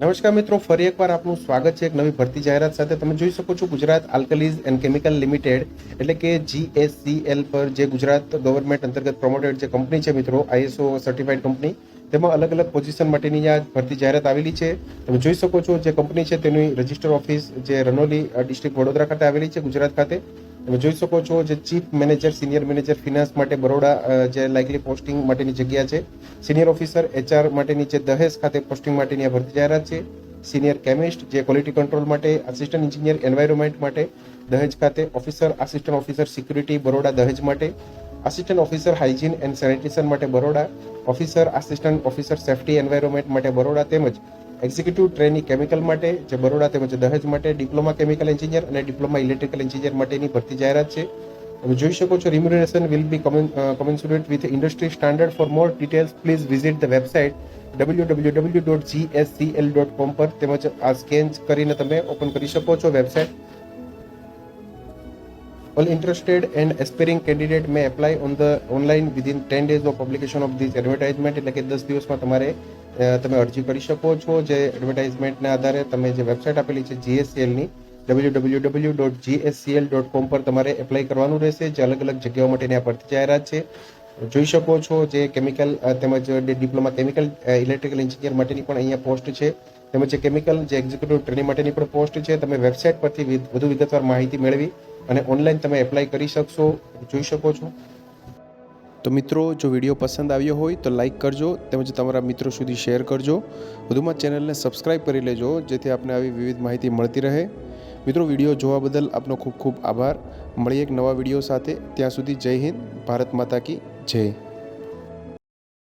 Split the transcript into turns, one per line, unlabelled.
નમસ્કાર મિત્રો, ફરી એકવાર આપનું સ્વાગત છે એક નવી ભરતી જાહેરાત સાથે. તમે જોઈ શકો છો Gujarat alkalies and chemical limited, એટલે કે જીએસસીએલ પર જે ગુજરાત ગવર્મેન્ટ અંતર્ગત પ્રમોટેડ જે કંપની છે મિત્રો આઈએસઓ સર્ટિફાઈડ કંપની, તેમાં અલગ અલગ પોઝિશન માટેની આ ભરતી જાહેરાત આવેલી છે. તમે જોઈ શકો છો જે કંપની છે તેની રજિસ્ટર ઓફિસ જે રનોલી ડિસ્ટ્રિક્ટ વડોદરા ખાતે આવેલી છે, ગુજરાત ખાતે. તમે જોઈ શકો છો જે chief manager, senior manager finance માટે બરોડા જે લાઇકલી પોસ્ટિંગ માટેની જગ્યા છે. સિનિયર ઓફિસર એચઆર માટેની જે દહેજ ખાતે પોસ્ટિંગ માટેની આ ભરતી જાહેરાત છે. સિનિયર કેમિસ્ટ જે ક્વોલિટી કંટ્રોલ માટે આસિસ્ટન્ટ એન્જિનિયર એન્વાયરમેન્ટ માટે દહેજ ખાતે officer assistant officer security Baroda Dahej માટે assistant officer hygiene and sanitation માટે Baroda officer assistant officer safety environment માટે બરોડા તેમજ એક્ઝિક્યુટિવ ટ્રેની કેમિકલ માટે, જે બરોડા તેમજ દહેજ માટે, ડિપ્લોમા કેમિકલ એન્જિનિયર અને ડિપ્લોમા ઇલેક્ટ્રિકલ એન્જિનિયર માટેની ભરતી જાહેરાત છે. તમે જોઈ શકો છો remuneration will be commensurate with industry standard. For W W please visit the dot com પર તેમજ આ સ્કેન કરીને તમે ઓપન કરી શકો છો website All interested and aspiring candidate may apply on the online within 10 days of publication of this advertisement. એટલે કે 10 દિવસમાં તમારે તમે અરજી કરી શકો છો. જે એડવર્ટાઇઝમેન્ટના આધારે તમે જે વેબસાઇટ આપેલી છે જીએસસીએલની www.gscl.com પર તમારે એપ્લાય કરવાનું રહેશે. જે અલગ અલગ જગ્યાઓ માટેની આ ભરતી જાહેરાત છે. જોઈ શકો છો જે કેમિકલ તેમજ ડિપ્લોમા કેમિકલ ઇલેક્ટ્રિકલ એન્જિનિયર માટેની પણ અહીંયા પોસ્ટ છે. તેમજ કેમિકલ જે એક્ઝિક્યુટિવ ટ્રેનિંગ માટેની પણ પોસ્ટ છે. તમે વેબસાઇટ પરથી વધુ વિગતવાર માહિતી મેળવી અને ઓનલાઈન તમે એપ્લાય કરી શકશો, જોઈ શકો છો. તો મિત્રો, જો વીડિયો પસંદ આવ્યો હોય તો લાઈક કરજો, તેમજ તમારા મિત્રો સુધી શેર કરજો. વધુમાં ચેનલને સબસ્ક્રાઈબ કરી લેજો, જેથી આપને આવી વિવિધ માહિતી મળતી રહે. મિત્રો, વીડિયો જોવા બદલ આપનો ખૂબ ખૂબ આભાર. મળીએ એક નવા વીડિયો સાથે. ત્યાં સુધી જય હિન્દ, ભારત માતા કી જય.